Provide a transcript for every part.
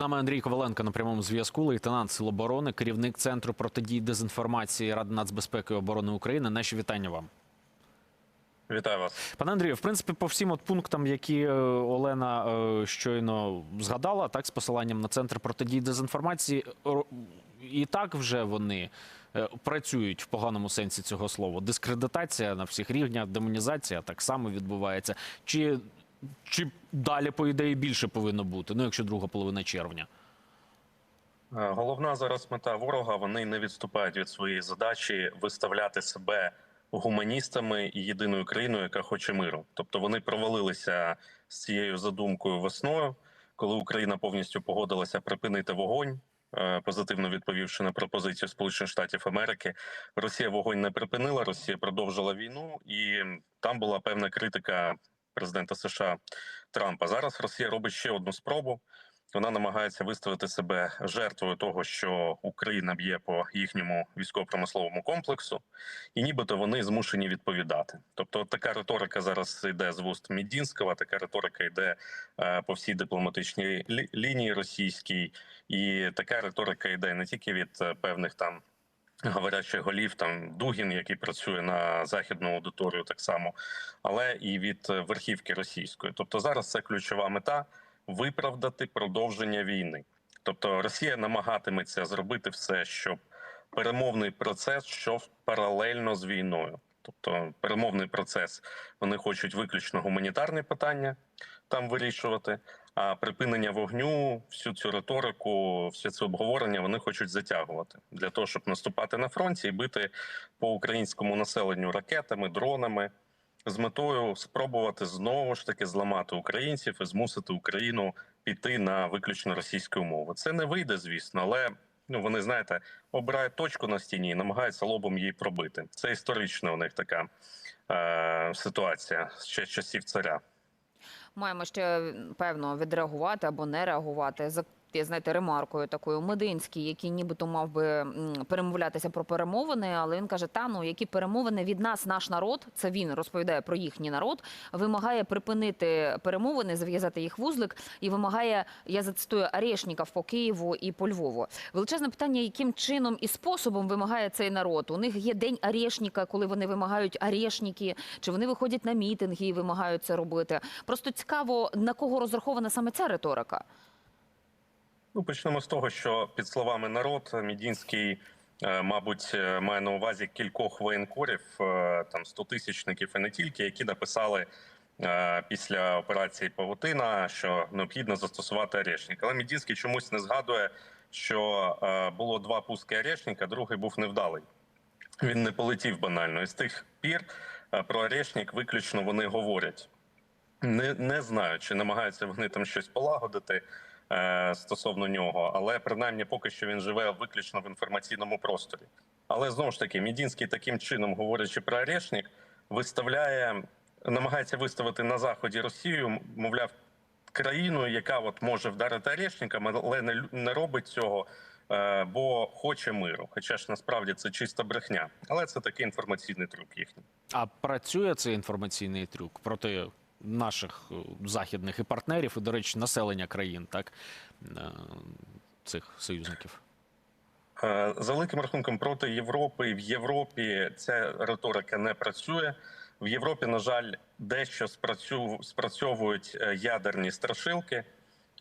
Нами Андрій Коваленко на прямому зв'язку, лейтенант Сил оборони, керівник центру протидії дезінформації Ради нацбезпеки і оборони України. Наші вітання вам. Вітаю вас. Пане Андрію, в принципі, по всім от пунктам, які е, Олена е, щойно згадала, так з посиланням на центр протидії дезінформації, і так вже вони е, працюють в поганому сенсі цього слова. Дискредитація на всіх рівнях, демонізація так само відбувається. Чи, чи далі, по ідеї, більше повинно бути? Ну, якщо друга половина червня. Е, Головна зараз мета ворога. Вони не відступають від своєї задачі виставляти себе гуманістами і єдиною країною, яка хоче миру. Тобто вони провалилися з цією задумкою весною, коли Україна повністю погодилася припинити вогонь. е, Позитивно відповівши на пропозицію Сполучених Штатів Америки, Росія вогонь не припинила. Росія продовжила війну, і там була певна критика президента США Трампа. Зараз Росія робить ще одну спробу. Вона намагається виставити себе жертвою того, що Україна б'є по їхньому військово-промисловому комплексу, і нібито вони змушені відповідати. Тобто, така риторика зараз йде з вуст Мідінського, така риторика йде е, по всій дипломатичній лі- лінії російській, і така риторика йде не тільки від е, певних там. Говорячих голів там Дугін, який працює на західну аудиторію, так само, але і від е, верхівки російської. Тобто зараз це ключова мета виправдати продовження війни. Тобто Росія намагатиметься зробити все, щоб перемовний процес йшов паралельно з війною. Тобто, перемовний процес вони хочуть виключно гуманітарні питання там вирішувати. А припинення вогню, всю цю риторику, все це обговорення вони хочуть затягувати для того, щоб наступати на фронті і бити по українському населенню ракетами, дронами з метою спробувати знову ж таки зламати українців і змусити Україну піти на виключно російську мову. Це не вийде, звісно, але ну вони знаєте, обирають точку на стіні і намагаються лобом її пробити. Це історична у них така е, ситуація ще з часів царя. Маємо ще певно відреагувати або не реагувати. Я знаєте, ремаркою такою Мединський, який нібито мав би перемовлятися про перемовини, але він каже: та ну які перемовини від нас, наш народ, це він розповідає про їхній народ, вимагає припинити перемовини, зав'язати їх вузлик і вимагає, я зацитую, арешників по Києву і по Львову. Величезне питання, яким чином і способом вимагає цей народ. У них є день арешника, коли вони вимагають арешники, чи вони виходять на мітинги і вимагають це робити. Просто цікаво, на кого розрахована саме ця риторика. Ну, почнемо з того, що під словами народ Мідінський, е, мабуть, е, має на увазі кількох воєнкорів, е, там стотисячників і не тільки, які написали після операції Павутина, що необхідно застосувати арешник. Але Мідінський чомусь не згадує, що було два пуски арешника, другий був невдалий. Він не полетів банально. І з тих пір про арешник виключно вони говорять. Не, не знаю, чи намагаються вони там щось полагодити стосовно нього, але принаймні поки що він живе виключно в інформаційному просторі. Але знову ж таки, Мідінський таким чином, говорячи про арешник, виставляє, намагається виставити на заході Росію, мовляв, країну, яка от може вдарити арешником, але не, не робить цього. е, Бо хоче миру, хоча ж насправді це чиста брехня, але це такий інформаційний трюк їхній. А працює цей інформаційний трюк проти наших е, західних і партнерів, і, до речі, населення країн, так е, цих союзників. Е, За великим рахунком проти Європи в Європі ця риторика не працює. В Європі, на жаль, дещо спрацьовують ядерні страшилки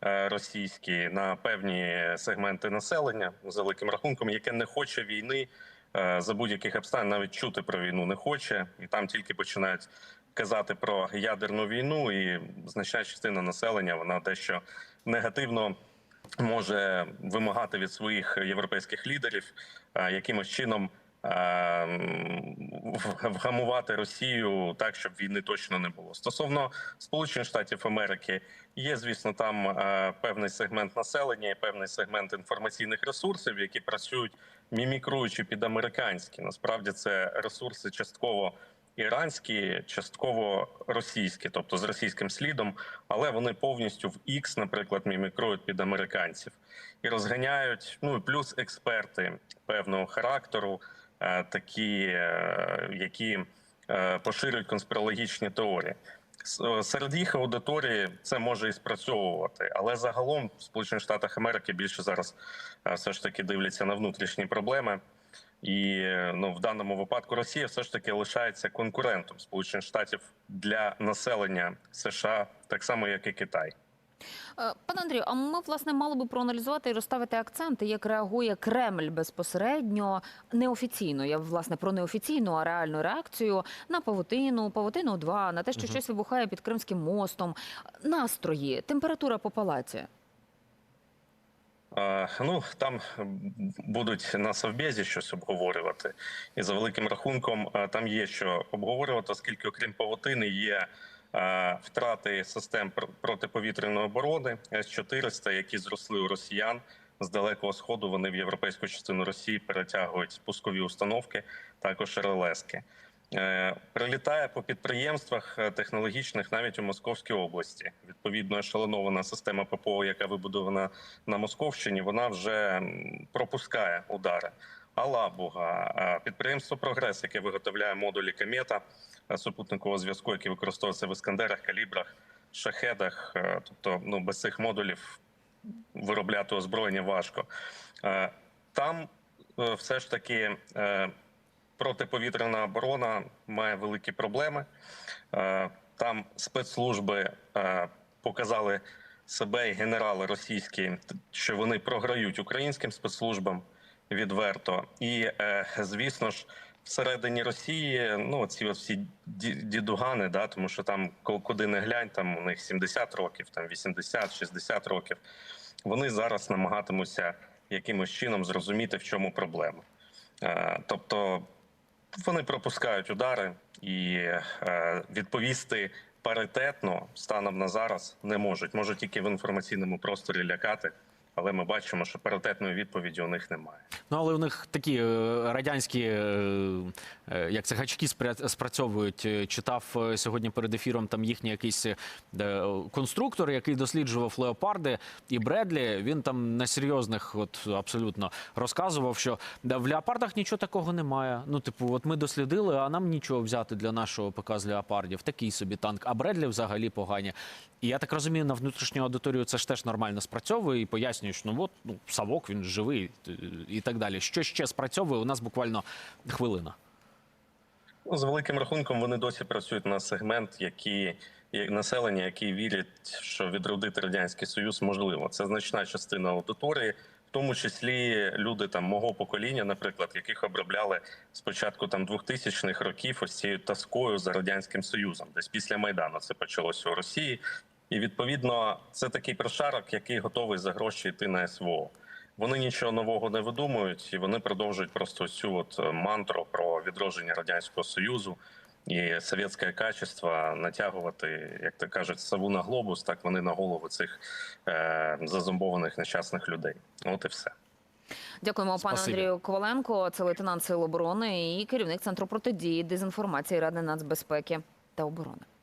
російські на певні сегменти населення за великим рахунком, яке не хоче війни за будь-яких обставин, навіть чути про війну не хоче, і там тільки починають казати про ядерну війну, і значна частина населення вона дещо негативно може вимагати від своїх європейських лідерів якимось чином вгамувати Росію так, щоб війни точно не було. Стосовно Сполучених Штатів Америки, є звісно там певний сегмент населення, і певний сегмент інформаційних ресурсів, які працюють мімікруючи під американські. Насправді це ресурси частково іранські, частково російські, тобто з російським слідом, але вони повністю в X, наприклад, мімікрують під американців і розганяють. Ну і плюс експерти певного характеру, е, такі, е, які е, поширюють конспірологічні теорії. Серед їх аудиторії це може і спрацьовувати, але загалом в Сполучених Штатах Америки більше зараз все ж таки дивляться на внутрішні проблеми. І ну, в даному випадку Росія все ж таки лишається конкурентом Сполучених Штатів для населення США, так само як і Китай. Е, Пане Андрію, а ми власне мали би проаналізувати і розставити акценти, як реагує Кремль безпосередньо неофіційно. Я власне про неофіційну, а реальну реакцію на павутину, павутину 2 на те, що щось вибухає під Кримським мостом, настрої, температура по палаці. Ну там будуть на совбезі щось обговорювати, і за великим рахунком е, там є що обговорювати, оскільки, окрім павутини, є е, втрати систем протиповітряної оборони С-400, які зросли у росіян з далекого сходу. Вони в європейську частину Росії перетягують пускові установки, також РЛСки. Е, Прилітає по підприємствах е, технологічних навіть у Московській області. Відповідно, ешелонована система ППО, яка вибудована на Московщині, вона вже пропускає удари. Алабуга, е, підприємство Прогрес, яке виготовляє модулі Комета супутникового зв'язку, які використовуються в іскандерах, калібрах, шахедах. Тобто, ну без цих модулів виробляти озброєння важко. Там все ж таки протиповітряна оборона має великі проблеми. Е, Там спецслужби е, показали себе і генерали російські, що вони програють українським спецслужбам відверто. І е, звісно ж, всередині Росії, ну ці всі дідугани, да, тому що там куди не глянь, там у них 70 років, там 80, 60 років. Вони зараз намагатимуться якимось чином зрозуміти, в чому проблема. Тобто вони пропускають удари і е, відповісти паритетно станом на зараз не можуть. Можуть тільки в інформаційному просторі лякати, але ми бачимо, що паритетної відповіді у них немає. Ну, але у них такі е, радянські, е, е, як це гачки спрацьовують. Читав сьогодні перед ефіром там їхній якийсь конструктор, який досліджував леопарди і Бредлі. Він там на серйозних, от абсолютно розказував, що в леопардах нічого такого немає. Ну, типу, от ми дослідили, а нам нічого взяти для нашого ПК з леопардів. Такий собі танк. А Бредлі взагалі погані. І я так розумію, на внутрішню аудиторію це ж теж нормально спрацьовує і пояснює, що ну от ну Савок він живий і так далі. Що ще спрацьовує? У нас буквально хвилина. Ну, з великим рахунком вони досі працюють на сегмент, який як населення, які вірять, що відродити радянський союз можливо. Це значна частина аудиторії, в тому числі люди там мого покоління, наприклад, яких обробляли спочатку там 2000-х років ось цією тоскою за радянським союзом, десь після майдану це почалося у Росії. І відповідно це такий прошарок, який готовий за гроші йти на СВО. Вони нічого нового не видумують, і вони продовжують просто цю от е, мантру про відродження радянського союзу і совєтське качество натягувати, як то кажуть, сову на глобус. Так вони на голову цих е, зазомбованих нещасних людей. От і все. Дякуємо пану Андрію Коваленко. Це лейтенант Сил оборони і керівник центру протидії дезінформації Ради нацбезпеки та оборони.